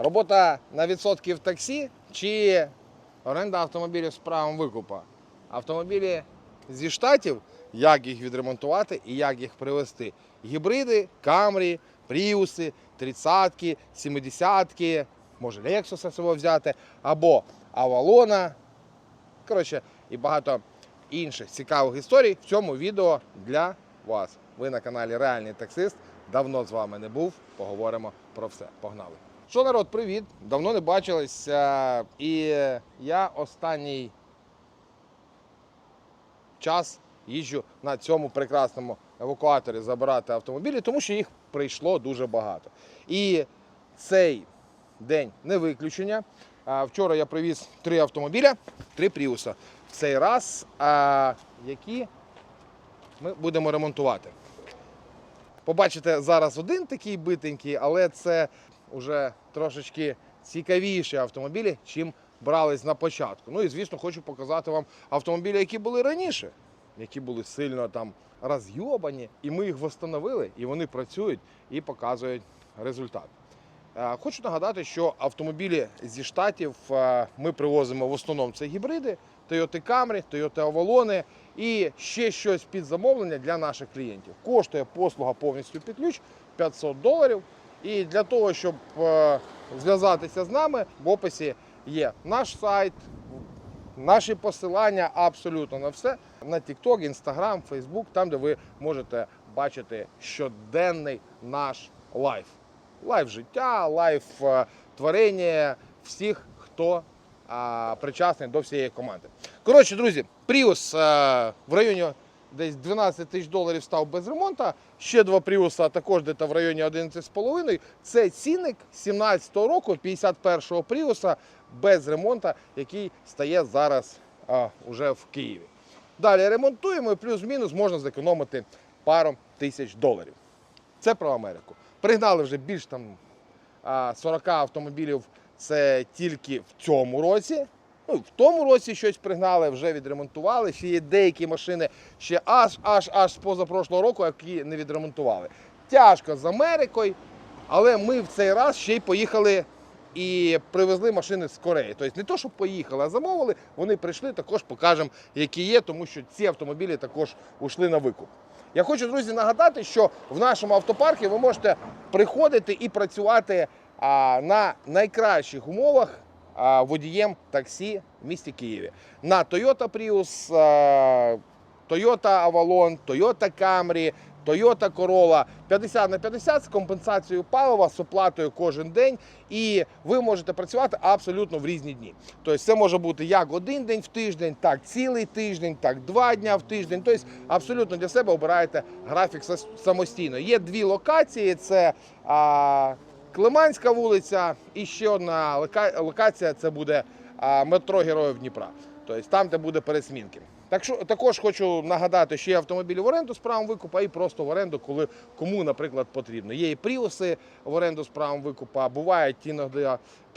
Робота на відсотків таксі чи оренда автомобілів з правом викупа. Автомобілі зі штатів, як їх відремонтувати і як їх привезти. Гібриди, Камрі, Пріуси, 30-ки, 70-ки, може Lexus свого взяти, або Авалона. Коротше, і багато інших цікавих історій в цьому відео для вас. Ви на каналі Реальний таксист. Давно з вами не був. Поговоримо про все. Погнали! Що народ, привіт! Давно не бачились. е, І я останній час їжджу на цьому прекрасному евакуаторі забирати автомобілі, тому що їх прийшло дуже багато. І цей день не виключення. Вчора я привіз три автомобіля, три пріуса. В цей раз, які ми будемо ремонтувати. Побачите зараз один такий битенький, але це вже трошечки цікавіші автомобілі, чим брались на початку. Ну і звісно, хочу показати вам автомобілі, які були раніше, які були сильно там розйобані, і ми їх встановили, і вони працюють і показують результат. Е, Хочу нагадати, що автомобілі зі штатів е, ми привозимо в основному це гібриди, Toyota Camry, Toyota Avalon і ще щось під замовлення для наших клієнтів. Коштує послуга повністю під ключ 500 доларів. І для того, щоб е, зв'язатися з нами, в описі є наш сайт, наші посилання абсолютно на все. На TikTok, Instagram, Facebook, там, де ви можете бачити щоденний наш лайф. Лайф життя, лайф е, творення всіх, хто а, причасний до всієї команди. Коротше, друзі, Prius е, в районі десь 12 тисяч доларів став без ремонту. Ще два Prius також десь в районі 11,5. Це цінник 17-го року, 51-го Prius без ремонту, який стає зараз а, уже в Києві. Далі ремонтуємо і плюс-мінус можна зекономити пару тисяч доларів. Це про Америку. Пригнали вже більш там 40 автомобілів. Це тільки в цьому році. Ну, в тому році щось пригнали, вже відремонтували. Ще є деякі машини ще аж аж аж з позапрошлого року, які не відремонтували. Тяжко з Америкою, але ми в цей раз ще й поїхали і привезли машини з Кореї. Тобто не то, що поїхали, а замовили. Вони прийшли, також покажемо, які є, тому що ці автомобілі також ушли на викуп. Я хочу, друзі, нагадати, що в нашому автопарку ви можете приходити і працювати а, на найкращих умовах водієм таксі в місті Києві. На Toyota Prius, Toyota Avalon, Toyota Camry, Toyota Corolla 50 на 50 з компенсацією палива, з оплатою кожен день. І ви можете працювати абсолютно в різні дні. Тобто це може бути як один день в тиждень, так цілий тиждень, так два дня в тиждень. Тобто абсолютно для себе обираєте графік самостійно. Є дві локації: це Климанська вулиця і ще одна локація це буде метро Героїв Дніпра. Тобто там, де буде пересмінки. Так що також хочу нагадати, що є автомобілі в оренду з правом викупа і просто в оренду, коли кому, наприклад, потрібно. Є і пріуси в оренду з правом викупа, бувають іноді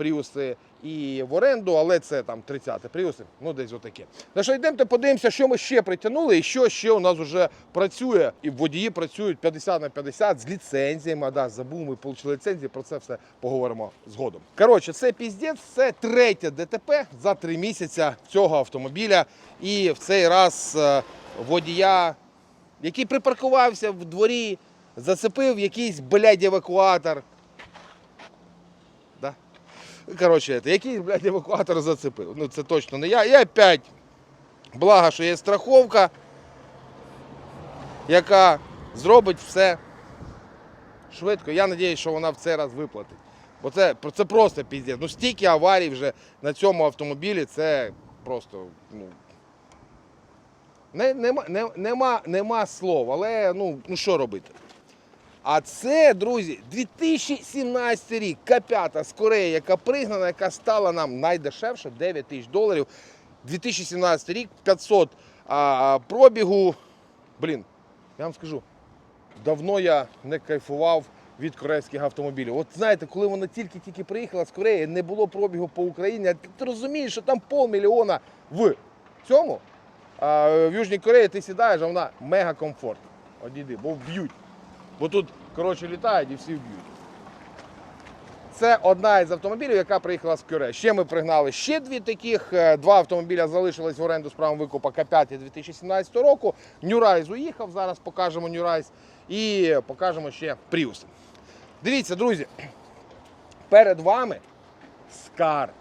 пріуси і в оренду, але це там 30 пріуси, ну десь отаке. На що йдемте, подивимося, що ми ще притягнули і що ще у нас вже працює. І водії працюють 50 на 50 з ліцензіями. Да, забув, ми отримали ліцензії, про це все поговоримо згодом. Коротше, це піздець, це третє ДТП за три місяці цього автомобіля. І в цей раз е, водія, який припаркувався в дворі, зацепив якийсь блядь, евакуатор. Коротше, це, якийсь, блядь, евакуатор зацепив. Ну, це точно не я. І опять, благо, що є страховка, яка зробить все швидко. Я сподіваюся, що вона в цей раз виплатить. Бо це, це просто піздець. Ну, стільки аварій вже на цьому автомобілі, це просто. Ну, не, нема, не, нема, нема слов, але ну, ну що робити? А це, друзі, 2017 рік, К5 з Кореї, яка пригнана, яка стала нам найдешевше 9 тисяч доларів. 2017 рік, 500 а, пробігу. Блін, я вам скажу, давно я не кайфував від корейських автомобілів. От знаєте, коли вона тільки-тільки приїхала з Кореї, не було пробігу по Україні, а ти розумієш, що там полмільйона в цьому. А в Южній Кореї ти сідаєш, а вона мега комфортна. Одійди, бо вб'ють. Бо тут, коротше, літають і всі вб'ють. Це одна із автомобілів, яка приїхала з Кюре. Ще ми пригнали ще дві таких. Е, Два автомобіля залишились в оренду з правом викупа К5 2017 року. Нюрайз уїхав. Зараз покажемо Нюрайз. І покажемо ще Пріус. Дивіться, друзі, перед вами скарб.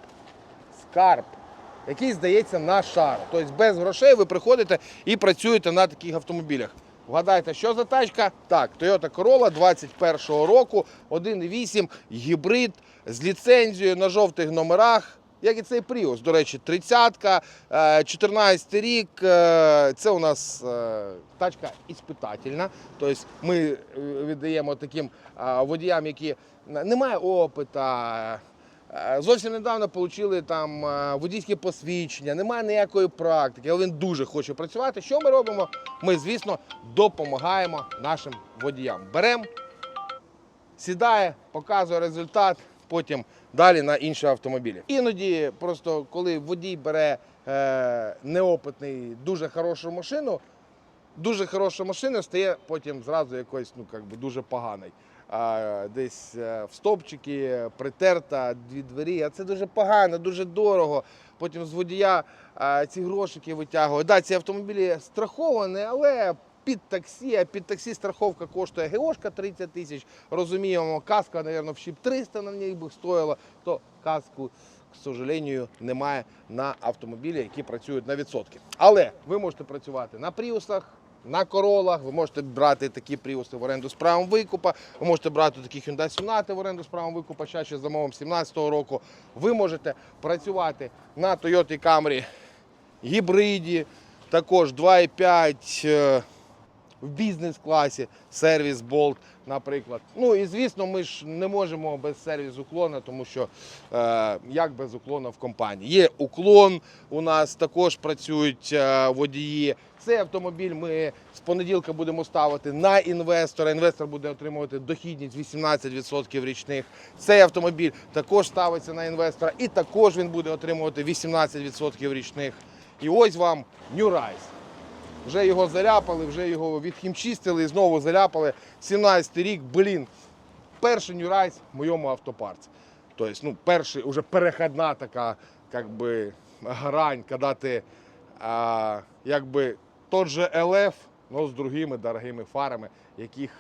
Скарб, який здається на шару. Тобто без грошей ви приходите і працюєте на таких автомобілях. Вгадайте, що за тачка? Так, Toyota Corolla 21-го року, 1.8 гібрид з ліцензією на жовтих номерах. Як і цей Prius, до речі, 30-ка, 14 рік. е, Це у нас е, тачка іспитательна. Тобто ми е, віддаємо таким е, водіям, які не мають опита, Е, Зовсім недавно отримали там е, водійське посвідчення, немає ніякої практики, але він дуже хоче працювати. Що ми робимо? Ми, звісно, допомагаємо нашим водіям. Беремо, сідає, показує результат, потім далі на інші автомобілі. Іноді, просто коли водій бере е, неопитний, дуже хорошу машину, дуже хороша машина стає потім зразу якоюсь ну, дуже поганою. Десь е, в стопчики притерта дві двері, а це дуже погано, дуже дорого. Потім з водія ці грошики витягують. Да, ці автомобілі страховані, але під таксі, а під таксі страховка коштує ГОшка 30 тисяч. Розуміємо, каска, мабуть, в щіп 300 на ній би стоїла, то каску, к сожалению, немає на автомобілі, які працюють на відсотки. Але ви можете працювати на пріусах. На королах ви можете брати такі пріуси в оренду з правом викупа. Ви можете брати такі Hyundai Sonata в оренду з правом викупа. чаще ще замовом 17-го року. Ви можете працювати на Toyota Camry гібриді, також 2,5 е, в бізнес-класі, сервіс Bolt, наприклад. Ну і звісно, ми ж не можемо без сервіс уклона, тому що е, як без уклона в компанії. Є уклон, у нас також працюють е, водії. Цей автомобіль ми з понеділка будемо ставити на інвестора. Інвестор буде отримувати дохідність 18% річних. Цей автомобіль також ставиться на інвестора, і також він буде отримувати 18% річних. І ось вам New Rise. Вже його заляпали, вже його відхімчистили і знову заляпали. 17 й рік, блін. Перший нюрайс в моєму автопарці. Тобто, ну, перший, уже перехідна така, как би, грань, коли ти а, якби тот же LF, але з другими дорогими фарами, яких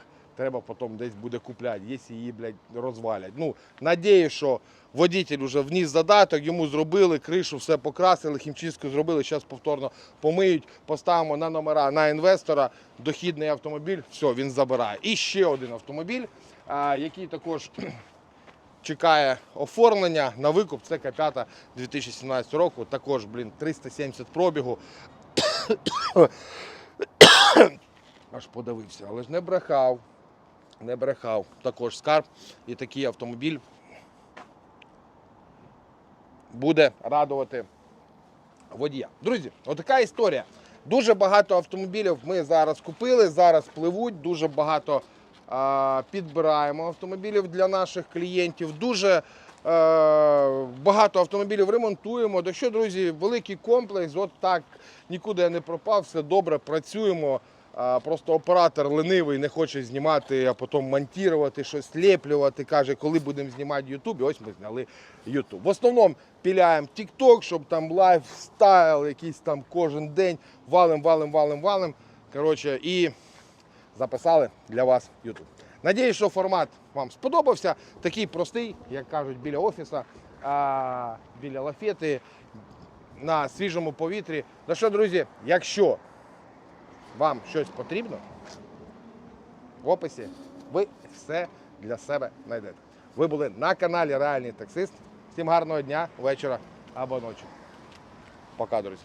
треба потім десь буде купляти, якщо її, блядь, розвалять. Ну, надіюсь, що водитель вже вніс задаток, йому зробили, кришу все покрасили, хімчистку зробили, зараз повторно помиють, поставимо на номера на інвестора, дохідний автомобіль, все, він забирає. І ще один автомобіль, який також чекає оформлення на викуп. Це К5 2017 року. Також, блін, 370 пробігу. Аж подивився, але ж не брехав. Не брехав. Також скарб і такий автомобіль буде радувати водія. Друзі, отака історія. Дуже багато автомобілів ми зараз купили, зараз пливуть, дуже багато а, підбираємо автомобілів для наших клієнтів. Дуже багато автомобілів ремонтуємо. Так що, друзі, великий комплекс. От так нікуди я не пропав, все добре, працюємо. Просто оператор ленивий, не хоче знімати, а потім монтувати, щось леплювати. Каже, коли будемо знімати YouTube, і ось ми зняли YouTube. В основному піляємо TikTok, щоб там лайфстайл, якийсь там кожен день валим, валим, валим, валим. Коротше, і записали для вас YouTube. Надіюсь, що формат вам сподобався. Такий простий, як кажуть, біля офіса, біля лафети, на свіжому повітрі. Ну що, друзі, якщо вам щось потрібно, в описі ви все для себе знайдете. Ви були на каналі Реальний таксист. Всім гарного дня, вечора або ночі. Пока, друзі.